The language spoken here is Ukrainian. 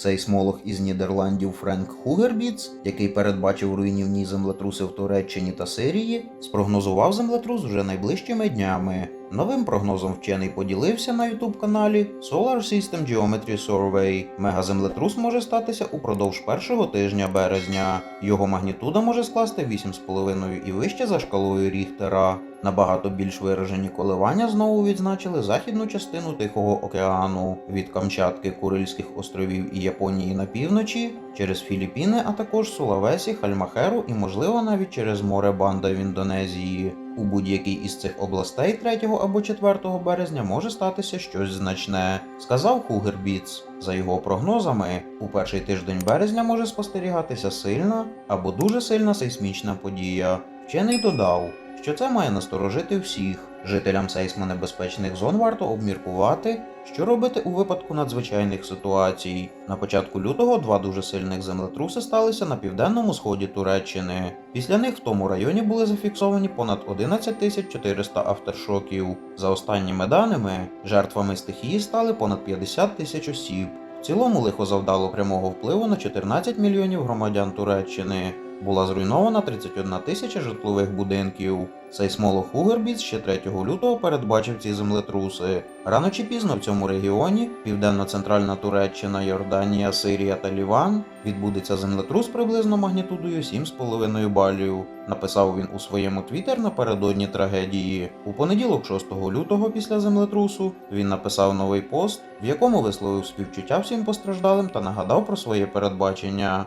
Сейсмолог із Нідерландів Френк Хугербіц, який передбачив руйнівні землетруси в Туреччині та Сирії, спрогнозував землетрус вже найближчими днями. Новим прогнозом вчений поділився на youtube каналі Solar System Geometry Survey. Мегаземлетрус може статися упродовж першого тижня березня. Його магнітуда може скласти 8,5 і вище за шкалою Ріхтера. Набагато більш виражені коливання знову відзначили західну частину Тихого океану від Камчатки, Курильських островів і Японії на півночі, через Філіппіни, а також Сулавесі, Хальмахеру і, можливо, навіть через море Банда в Індонезії. У будь-якій із цих областей 3 або 4 березня може статися щось значне, сказав Хугербіц. За його прогнозами, у перший тиждень березня може спостерігатися сильна або дуже сильна сейсмічна подія. Вчений додав, що це має насторожити всіх. Жителям сейсмонебезпечних зон варто обміркувати, що робити у випадку надзвичайних ситуацій. На початку лютого два дуже сильних землетруси сталися на південному сході Туреччини. Після них в тому районі були зафіксовані понад 11 тисяч 400 авторшоків. За останніми даними, жертвами стихії стали понад 50 тисяч осіб. В цілому лихо завдало прямого впливу на 14 мільйонів громадян Туреччини. Була зруйнована 31 тисяча житлових будинків. Сейсмолог Хугербіц ще 3 лютого передбачив ці землетруси. Рано чи пізно в цьому регіоні, південно-центральна Туреччина, Йорданія, Сирія та Ліван, відбудеться землетрус приблизно магнітудою 7,5 балів. Написав він у своєму твіттер напередодні трагедії. У понеділок, 6 лютого, після землетрусу, він написав новий пост, в якому висловив співчуття всім постраждалим та нагадав про своє передбачення.